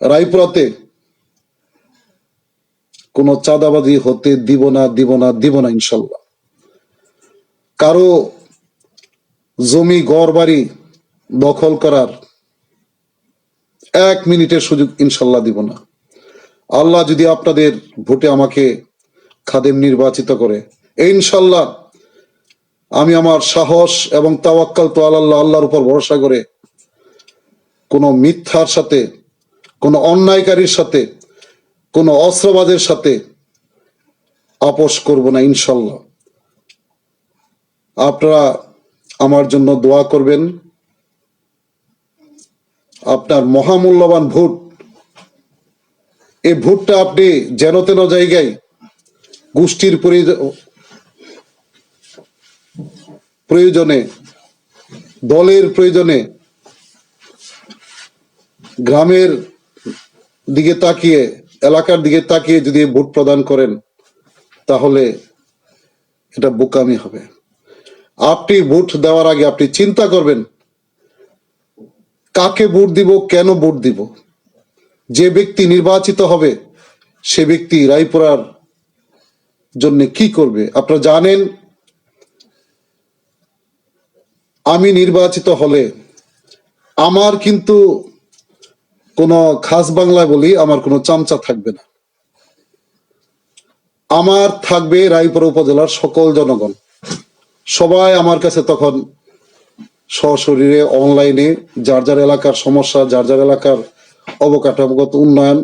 রায়পুরাতে কোনো চাঁদাবাজি হতে দিব না দিব না দিব না ইনশাল্লাহ। কারও জমি গড় বাড়ি দখল করার এক মিনিটের সুযোগ ইনশাল্লাহ দিব না। আল্লাহ যদি আপনাদের ভোটে আমাকে খাদেম নির্বাচিত করে, ইনশাল্লাহ আমি আমার সাহস এবং তাওয়াক্কাল তো আল্লাহ, আল্লাহর উপর ভরসা করে কোনো মিথ্যার সাথে কোনো অন্যায়কারীর সাথে, কোনো অস্ত্রবাদের সাথে আপোষ করব না, ইনশাল্লাহ। আপনারা আমার জন্য দোয়া করবেন। আপনার মহামূল্যবান ভোট, এই ভোটটা আপনি যেন তেন জায়গায় গোষ্ঠীর প্রয়োজ- প্রয়োজনে, দলের প্রয়োজনে, গ্রামের দিকে তাকিয়ে, এলাকার দিকে তাকিয়ে যদি ভোট প্রদান করেন, তাহলে এটা বোকামি হবে। আপনি ভোট দেওয়ার আগে আপনি চিন্তা করবেন, কাকে ভোট দিব, কেন ভোট দিব? যে ব্যক্তি নির্বাচিত হবে, সে ব্যক্তি রায়পুরার জন্য কি করবে? আপনারা জানেন, আমি নির্বাচিত হলে আমার কিন্তু কোনো খাস বাংলায় বলি, আমার কোনো চামচা থাকবে না। আমার থাকবে রায়পুরা উপজেলার সকল জনগণ। সবাই আমার কাছে তখন সশরীরে, অনলাইনে, যার যার এলাকার সমস্যা, যার যার এলাকার অবকাঠামোগত উন্নয়ন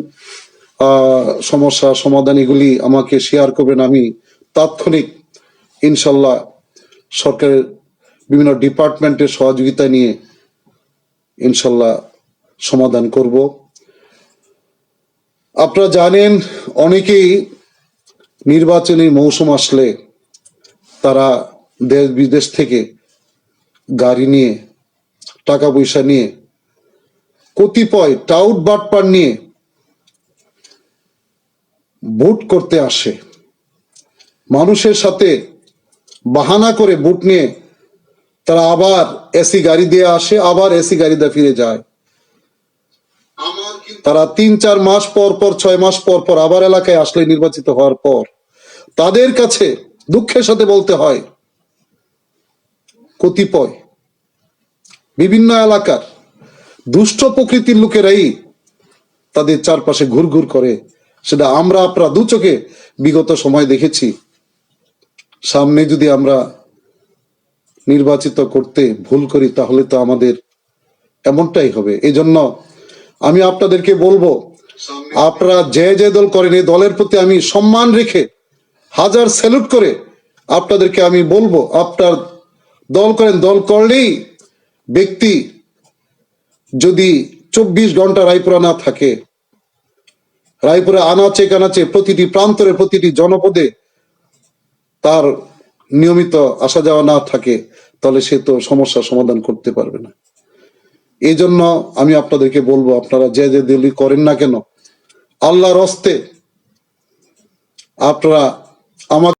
সমস্যা সমাধান এগুলি আমাকে শেয়ার করবেন আমি তাৎক্ষণিক, ইনশাল্লাহ সরকারের বিভিন্ন ডিপার্টমেন্টের সহযোগিতা নিয়ে, ইনশাল্লাহ সমাধান করব। আপনারা জানেন, অনেকেই নির্বাচনী মৌসুম আসলে তারা দেশ বিদেশ থেকে গাড়ি নিয়ে, টাকা পয়সা নিয়ে, কতিপয় টাউট বাটপার নিয়ে ভোট করতে আসে। মানুষের সাথে বাহানা করে ভোট নিয়ে তারা আবার এসি গাড়ি দিয়ে আসে, আবার এসি গাড়ি দিয়ে ফিরে যায়। তারা তিন, চার মাস পর পর, ছয় মাস পর পর আবার এলাকায় আসলে নির্বাচিত হওয়ার পর তাদের কাছে দুঃখের সাথে বলতে হয়, কতিপয় বিভিন্ন এলাকার দুষ্ট প্রকৃতির লোকেরাই তাদের চারপাশে ঘুরঘুর করে। সেটা আমরা আপনারা দু চোখে বিগত সময় দেখেছি। সামনে যদি আমরা নির্বাচিত করতে ভুল করি, তাহলে তো আমাদের এমনটাই হবে। এজন্য জন্য আমি আপনাদেরকে বলব, আপনারা যে যে দল করেন, এই দলের প্রতি আমি সম্মান রেখে হাজার স্যালুট করে আপনাদেরকে আমি বলব, আপনার দল করেন, দল করলেই ব্যক্তি যদি চব্বিশ ঘণ্টা রায়পুরা না থাকে, রায়পুরে আনাচে কানাচে প্রতিটি প্রান্তরে প্রতিটি জনপদে তার নিয়মিত আসা যাওয়া না থাকে, তাহলে সে তো সমস্যার সমাধান করতে পারবে না। এই জন্য আমি আপনাদেরকে বলব, আপনারা যে যে দিল্লি করেন না কেন, আল্লাহর হস্তে আপনারা আমাকে